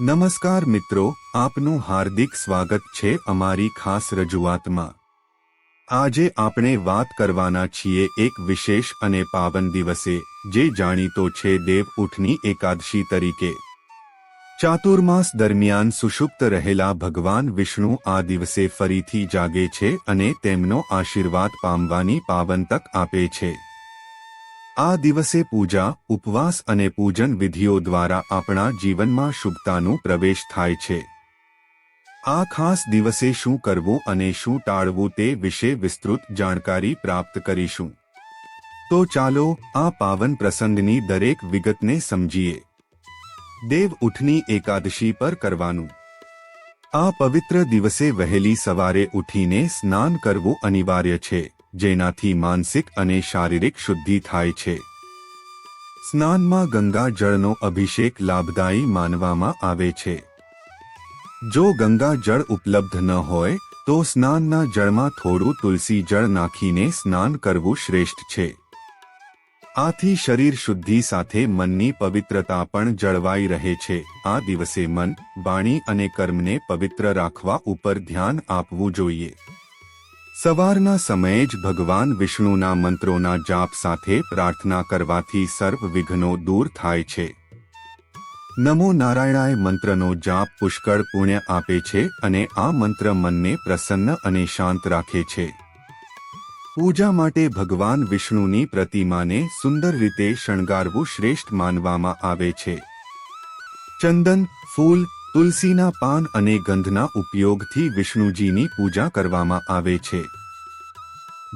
નમસ્કાર મિત્રો, આપનું હાર્દિક સ્વાગત છે અમારી ખાસ રજૂઆતમાં. આજે આપણે વાત કરવાના છીએ એક વિશેષ અને પાવન દિવસે, જે જાણીતો છે દેવ ઉઠની એકાદશી તરીકે. ચાતુર્માસ દરમિયાન સુષુપ્ત રહેલા ભગવાન વિષ્ણુ આ દિવસે ફરીથી જાગે છે અને તેમનો આશીર્વાદ પામવાની પાવન તક આપે છે. આ દિવસે પૂજા, ઉપવાસ અને પૂજન વિધિઓ દ્વારા આપણા જીવનમાં શુભતાનું પ્રવેશ થાય છે. આ ખાસ દિવસે શું કરવું અને શું ટાળવું તે વિશે વિસ્તૃત જાણકારી પ્રાપ્ત કરીશું. તો ચાલો, આ પાવન પ્રસંગની દરેક વિગતને સમજીએ. દેવ ઉઠની એકાદશી પર કરવાનું. આ પવિત્ર દિવસે વહેલી સવારે ઉઠીને સ્નાન કરવું અનિવાર્ય છે. જેનાથી માનસિક અને શારીરિક શુદ્ધિ થાય છે. સ્નાનમાં ગંગા જળનો અભિષેક લાભદાયી માનવામાં આવે છે. જો ગંગા જળ ઉપલબ્ધ ન હોય, તો સ્નાનના જળમાં થોડું તુલસી જળ નાખીને સ્નાન કરવું શ્રેષ્ઠ છે. આથી શરીર શુદ્ધિ સાથે મનની પવિત્રતા પણ જળવાઈ રહે છે. આ દિવસે મન, વાણી અને કર્મને પવિત્ર રાખવા ઉપર ધ્યાન આપવું જોઈએ. સવારના સમયે જ ભગવાન વિષ્ણુના મંત્રોના જાપ સાથે પ્રાર્થના કરવાથી સર્વ વિઘ્નો દૂર થાય છે. નમો નારાયણાય મંત્રનો જાપ પુષ્કળ પુણ્ય આપે છે અને આ મંત્ર મનને પ્રસન્ન અને શાંત રાખે છે. પૂજા માટે ભગવાન વિષ્ણુની પ્રતિમાને સુંદર રીતે શણગારવું શ્રેષ્ઠ માનવામાં આવે છે. ચંદન, ફૂલ તુલસીના પાન અને ગંધના ઉપયોગથી વિષ્ણુજીની પૂજા કરવામાં આવે છે.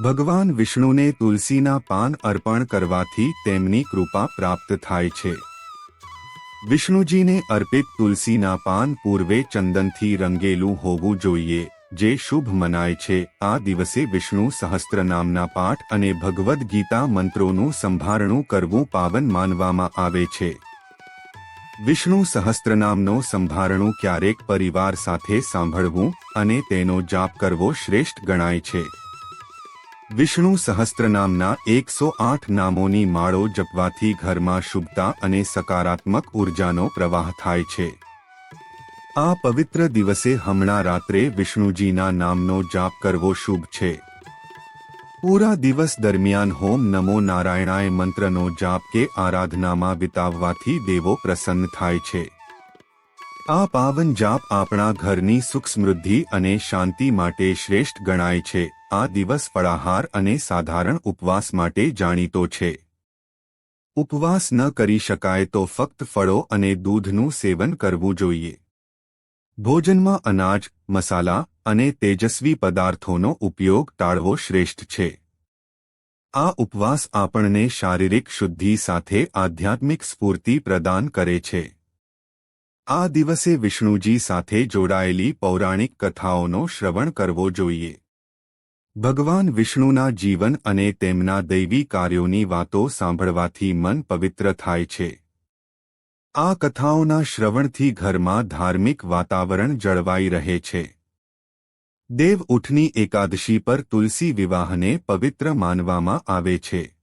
ભગવાન વિષ્ણુને તુલસીના પાન અર્પણ કરવાથી તેમની કૃપા પ્રાપ્ત થાય છે. વિષ્ણુજીને અર્પિત તુલસીના પાન પૂર્વે ચંદનથી રંગેલું હોવું જોઈએ, જે શુભ મનાય છે. આ દિવસે વિષ્ણુ સહસ્ત્ર નામના પાઠ અને ભગવદ્ ગીતા મંત્રોનું સંભારણું કરવું પાવન માનવામાં આવે છે. વિષ્ણુ સહસ્ત્રનામનો સંભારણું ક્યારેક પરિવાર સાથે સાંભળવું અને તેનો જાપ કરવો શ્રેષ્ઠ ગણાય છે. વિષ્ણુ સહસ્ત્રનામના એકસો આઠ નામોની માળો જપવાથી ઘરમાં શુભતા અને સકારાત્મક ઉર્જાનો પ્રવાહ થાય છે. આ પવિત્ર દિવસે હમણાં રાત્રે વિષ્ણુજીના નામનો જાપ કરવો શુભ છે. પૂરા દિવસ દરમિયાન હોમ નમો નારાયણાય મંત્રનો જાપ કે આરાધનામાં વિતાવવાથી દેવો પ્રસન્ન થાય છે. આ પાવન જાપ આપણા ઘરની સુખ સમૃદ્ધિ અને શાંતિ માટે શ્રેષ્ઠ ગણાય છે. આ દિવસ ફળાહાર અને સાધારણ ઉપવાસ માટે જાણીતો છે. ઉપવાસ ન કરી શકાય તો ફક્ત ફળો અને દૂધનું સેવન કરવું જોઈએ. ભોજનમાં અનાજ, મસાલા અને તેજસ્વી પદાર્થોનો ઉપયોગ ટાળવો શ્રેષ્ઠ છે. આ ઉપવાસ આપણને શારીરિક શુદ્ધિ સાથે આધ્યાત્મિક સ્ફૂર્તિ પ્રદાન કરે છે. આ દિવસે વિષ્ણુજી સાથે જોડાયેલી પૌરાણિક કથાઓનો શ્રવણ કરવો જોઈએ. ભગવાન વિષ્ણુના જીવન અને તેમના દૈવી કાર્યોની વાતો સાંભળવાથી મન પવિત્ર થાય છે. આ કથાઓના શ્રવણથી ઘરમાં ધાર્મિક વાતાવરણ જળવાઈ રહે છે. દેવ ઉઠની એકાદશી પર તુલસી વિવાહને પવિત્ર માનવામાં આવે છે.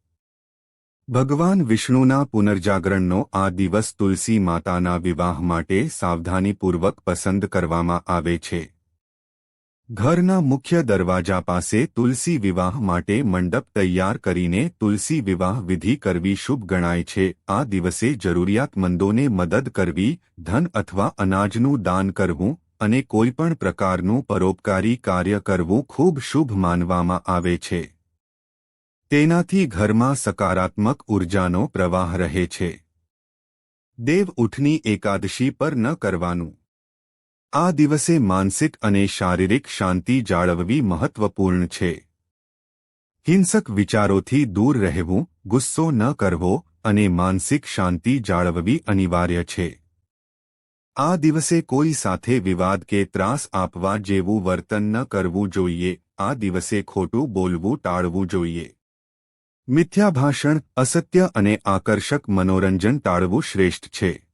ભગવાન વિષ્ણુના પુનર્જાગરણનો આ દિવસ તુલસી માતાના વિવાહ માટે સાવધાનીપૂર્વક પસંદ કરવામાં આવે છે. ઘરના મુખ્ય દરવાજા પાસે તુલસી વિવાહ માટે મંડપ તૈયાર કરીને તુલસી વિવાહ વિધિ કરવી શુભ ગણાય છે. આ દિવસે જરૂરિયાતમંદોને મદદ કરવી, ધન અથવા અનાજનું દાન કરવું અને કોઈપણ પ્રકારનું પરોપકારી કાર્ય કરવું ખૂબ શુભ માનવામાં આવે છે. તેનાથી ઘરમાં સકારાત્મક ઉર્જાનો પ્રવાહ રહે છે. દેવ ઉઠની એકાદશી પર ન કરવાનું. આ દિવસે માનસિક અને શારીરિક શાંતિ જાળવવી મહત્વપૂર્ણ છે. હિંસક વિચારોથી દૂર રહેવું, ગુસ્સો ન કરવો અને માનસિક શાંતિ જાળવવી અનિવાર્ય છે. આ દિવસે કોઈ સાથે વિવાદ કે ત્રાસ આપવા જેવું વર્તન ન કરવું જોઈએ, આ દિવસે ખોટું બોલવું ટાળવું જોઈએ. મિથ્યા ભાષણ અસત્ય અને આકર્ષક મનોરંજન ટાળવું શ્રેષ્ઠ છે.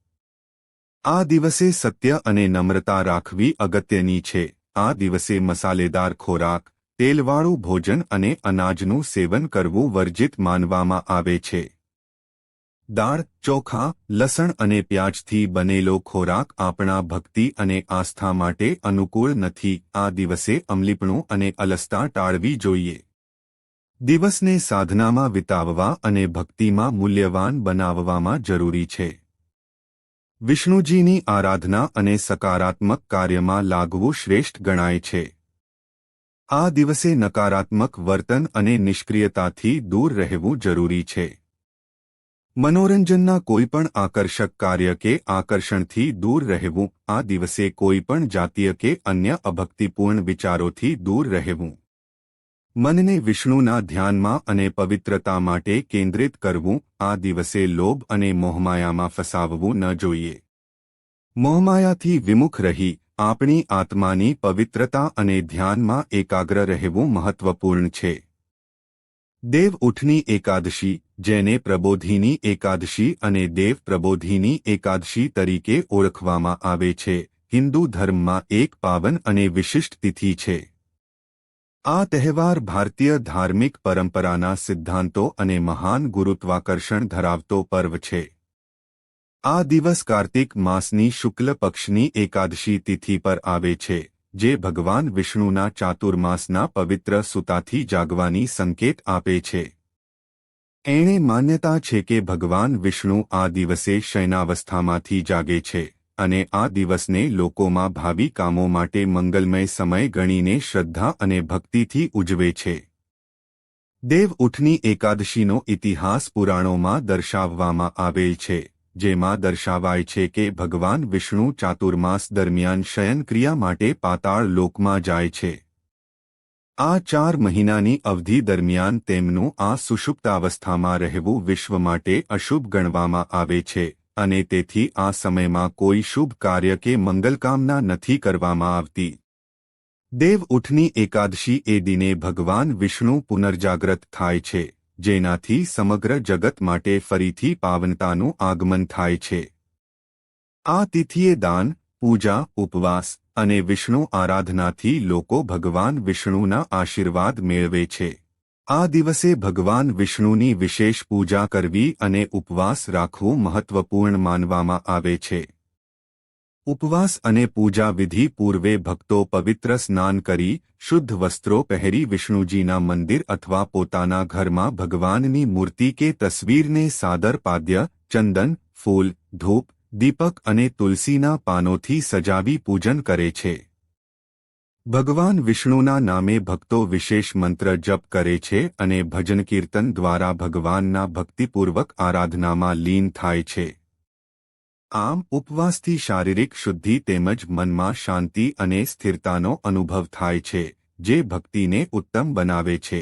આ દિવસે સત્ય અને નમ્રતા રાખવી અગત્યની છે. આ દિવસે મસાલેદાર ખોરાક, તેલવાળું ભોજન અને અનાજનું સેવન કરવું વર્જિત માનવામાં આવે છે. દાળ, ચોખા, લસણ અને પ્યાજથી બનેલો ખોરાક આપણા ભક્તિ અને આસ્થા માટે અનુકૂળ નથી. આ દિવસે અમલીપણું અને અલસતા ટાળવી જોઈએ. દિવસને સાધનામાં વિતાવવા અને ભક્તિમાં મૂલ્યવાન બનાવવામાં જરૂરી છે. વિષ્ણુજીની આરાધના અને સકારાત્મક કાર્યમાં લાગવું શ્રેષ્ઠ ગણાય છે. આ દિવસે નકારાત્મક વર્તન અને નિષ્ક્રિયતાથી દૂર રહેવું જરૂરી છે. મનોરંજનના કોઈપણ આકર્ષક કાર્ય કે આકર્ષણથી દૂર રહેવું, આ દિવસે કોઈપણ જાતીય કે અન્ય અભક્તિપૂર્ણ વિચારોથી દૂર રહેવું. મનને વિષ્ણુના ધ્યાનમાં અને પવિત્રતા માટે કેન્દ્રિત કરવું, આ દિવસે લોભ અને મોહમાયામાં ફસાવવું ન જોઈએ. મોહમાયાથી વિમુખ રહી, આપણી આત્માની પવિત્રતા અને ધ્યાનમાં એકાગ્ર રહેવું મહત્વપૂર્ણ છે. દેવ ઉઠની એકાદશી, જેને પ્રબોધિની એકાદશી અને દેવ પ્રબોધિની એકાદશી તરીકે ઓળખવામાં આવે છે, હિન્દુ ધર્મમાં એક પાવન અને વિશિષ્ટ તિથિ છે. આ તહેવાર ભારતીય ધાર્મિક પરંપરાના સિદ્ધાંતો અને મહાન ગુરુત્વાકર્ષણ ધરાવતો પર્વ છે. આ દિવસ કાર્તિક માસની શુક્લ પક્ષની એકાદશી તિથિ પર આવે છે, જે ભગવાન વિષ્ણુના ચાતુર્માસના પવિત્ર સુતાથી જાગવાની સંકેત આપે છે. એણે માન્યતા છે કે ભગવાન વિષ્ણુ આ દિવસે શયનાવસ્થામાંથી જાગે છે. અને આ દિવસને લોકોમાં ભાવિ કામો માટે મંગલમય સમય ગણીને શ્રદ્ધા અને ભક્તિથી ઉજવે છે. દેવ ઉઠની એકાદશીનો ઇતિહાસ પુરાણોમાં દર્શાવવામાં આવેલ છે, જેમાં દર્શાવાય છે કે ભગવાન વિષ્ણુ ચાતુર્માસ દરમિયાન શયનક્રિયા માટે પાતાળ લોકમાં જાય છે. આ ચાર મહિનાની અવધિ દરમિયાન તેમનું આ સુષુપ્તાવસ્થામાં રહેવું વિશ્વ માટે અશુભ ગણવામાં આવે છે. અને તેથી આ સમયમાં કોઈ શુભ કાર્ય કે મંગલકામના નથી કરવામાં આવતી. દેવ ઉઠની એકાદશી એ દિને ભગવાન વિષ્ણુ પુનર્જાગ્રત થાય છે, જેનાથી સમગ્ર જગત માટે ફરીથી પાવનતાનું આગમન થાય છે. આ તિથિએ દાન, પૂજા, ઉપવાસ અને વિષ્ણુ આરાધનાથી લોકો ભગવાન વિષ્ણુના આશીર્વાદ મેળવે છે. આ દિવસે ભગવાન વિષ્ણુની વિશેષ પૂજા કરવી અને ઉપવાસ રાખવું મહત્વપૂર્ણ માનવામાં આવે છે. ઉપવાસ અને પૂજા વિધિ પૂર્વે ભક્તો પવિત્ર સ્નાન કરી, શુદ્ધ વસ્ત્રો પહેરી વિષ્ણુજીના મંદિર અથવા પોતાના ઘરમાં ભગવાનની મૂર્તિ કે તસવીરને સાદર પાદ્ય, ચંદન, ફૂલ, ધૂપ, દીપક અને તુલસીના પાનોથી સજાવી પૂજન કરે છે. ભગવાન વિષ્ણુના નામે ભક્તો વિશેષ મંત્ર જપ કરે છે અને ભજન કીર્તન દ્વારા ભગવાનના ભક્તિપૂર્વક આરાધનામાં લીન થાય છે. આમ ઉપવાસથી શારીરિક શુદ્ધિ તેમજ મનમાં શાંતિ અને સ્થિરતાનો અનુભવ થાય છે, જે ભક્તિને ઉત્તમ બનાવે છે.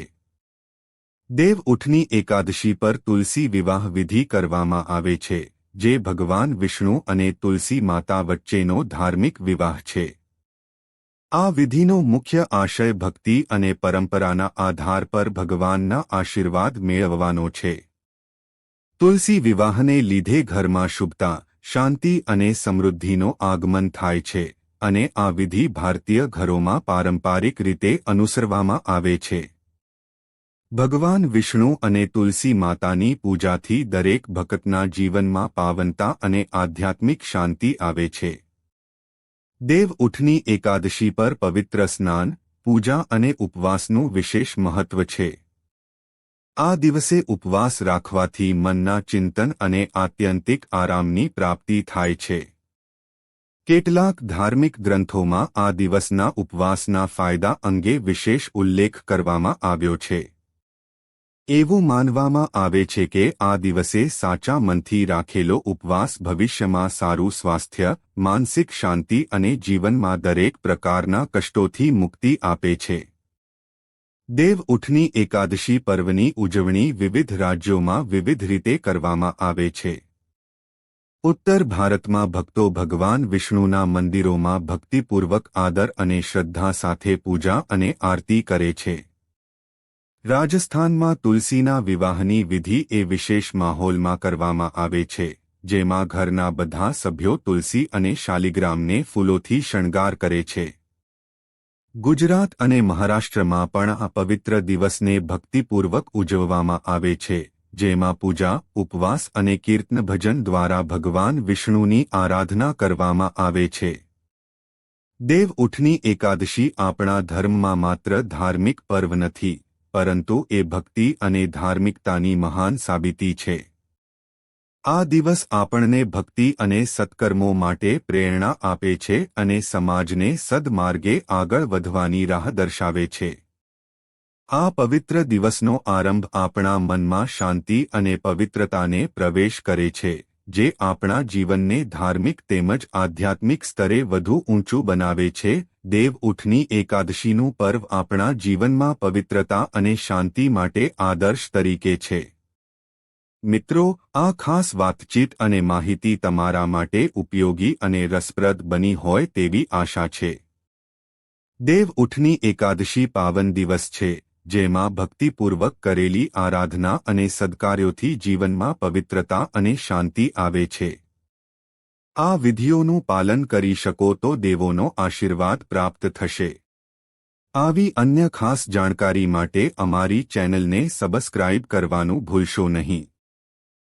દેવ ઉઠની એકાદશી પર તુલસી વિવાહ વિધિ કરવામાં આવે છે, જે ભગવાન વિષ્ણુ અને તુલસી માતા વચ્ચેનો ધાર્મિક વિવાહ છે. આ વિધિનો મુખ્ય આશય ભક્તિ અને પરંપરાના આધાર પર ભગવાનના આશીર્વાદ મેળવવાનો છે. તુલસી વિવાહને લીધે ઘરમાં શુભતા, શાંતિ અને સમૃદ્ધિનો આગમન થાય છે અને આ વિધિ ભારતીય ઘરોમાં પારંપારિક રીતે અનુસરવામાં આવે છે. ભગવાન વિષ્ણુ અને તુલસી માતાની પૂજાથી દરેક ભક્તના જીવનમાં પાવનતા અને આધ્યાત્મિક શાંતિ આવે છે. દેવ ઉઠની એકાદશી પર પવિત્ર સ્નાન, પૂજા અને ઉપવાસનું વિશેષ મહત્વ છે. આ દિવસે ઉપવાસ રાખવાથી મનના ચિંતન અને આત્યંતિક આરામની પ્રાપ્તિ થાય છે. કેટલાક ધાર્મિક ગ્રંથોમાં આ દિવસના ઉપવાસના ફાયદા અંગે વિશેષ ઉલ્લેખ કરવામાં આવ્યો છે. એવું માનવામાં આવે છે કે આ દિવસે સાચા મનથી રાખેલો ઉપવાસ ભવિષ્યમાં સારું સ્વાસ્થ્ય, માનસિક શાંતિ અને જીવનમાં દરેક પ્રકારના કષ્ટોથી મુક્તિ આપે છે. દેવ ઉઠની એકાદશી પર્વની ઉજવણી વિવિધ રાજ્યોમાં વિવિધ રીતે કરવામાં આવે છે. ઉત્તર ભારતમાં ભક્તો ભગવાન વિષ્ણુના મંદિરોમાં ભક્તિપૂર્વક આદર અને શ્રદ્ધા સાથે પૂજા અને આરતી કરે છે. રાજસ્થાનમાં તુલસીના વિવાહની વિધિ એ વિશેષ માહોલમાં કરવામાં આવે છે, જેમાં ઘરના બધા સભ્યો તુલસી અને શાલિગ્રામને ફૂલોથી શણગાર કરે છે. ગુજરાત અને મહારાષ્ટ્રમાં પણ આ પવિત્ર દિવસને ભક્તિપૂર્વક ઉજવવામાં આવે છે, જેમાં પૂજા, ઉપવાસ અને કીર્તન ભજન દ્વારા ભગવાન વિષ્ણુની આરાધના કરવામાં આવે છે. દેવ ઉઠની એકાદશી આપણા ધર્મમાં માત્ર ધાર્મિક પર્વ નથી પરંતુ એ ભક્તિ અને ધાર્મિકતાની મહાન સાબિતી છે. આ દિવસ આપણને ભક્તિ અને સત્કર્મો માટે પ્રેરણા આપે છે અને સમાજને સદમાર્ગે આગળ વધવાની રાહ દર્શાવે છે. આ પવિત્ર દિવસનો આરંભ આપણા મનમાં શાંતિ અને પવિત્રતાને પ્રવેશ કરે છે, જે આપણા જીવનને ધાર્મિક તેમજ આધ્યાત્મિક સ્તરે વધુ ઊંચું બનાવે છે દેવ ઉઠની એકાદશીનું પર્વ આપણા જીવનમાં પવિત્રતા અને શાંતિ માટે આદર્શ તરીકે છે. મિત્રો, આ ખાસ વાતચીત અને માહિતી તમારા માટે ઉપયોગી અને રસપ્રદ બની હોય તેવી આશા છે. દેવ ઉઠની એકાદશી પાવન દિવસ છે, જેમાં ભક્તિપૂર્વક કરેલી આરાધના અને સદકાર્યોથી જીવનમાં પવિત્રતા અને શાંતિ આવે છે. આ વિધિઓનું પાલન કરી શકો તો દેવોનો આશીર્વાદ પ્રાપ્ત થશે. આવી અન્ય ખાસ જાણકારી માટે અમારી ચેનલને સબસ્ક્રાઇબ કરવાનું ભૂલશો નહીં.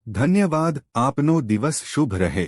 ધન્યવાદ, આપનો દિવસ શુભ રહે.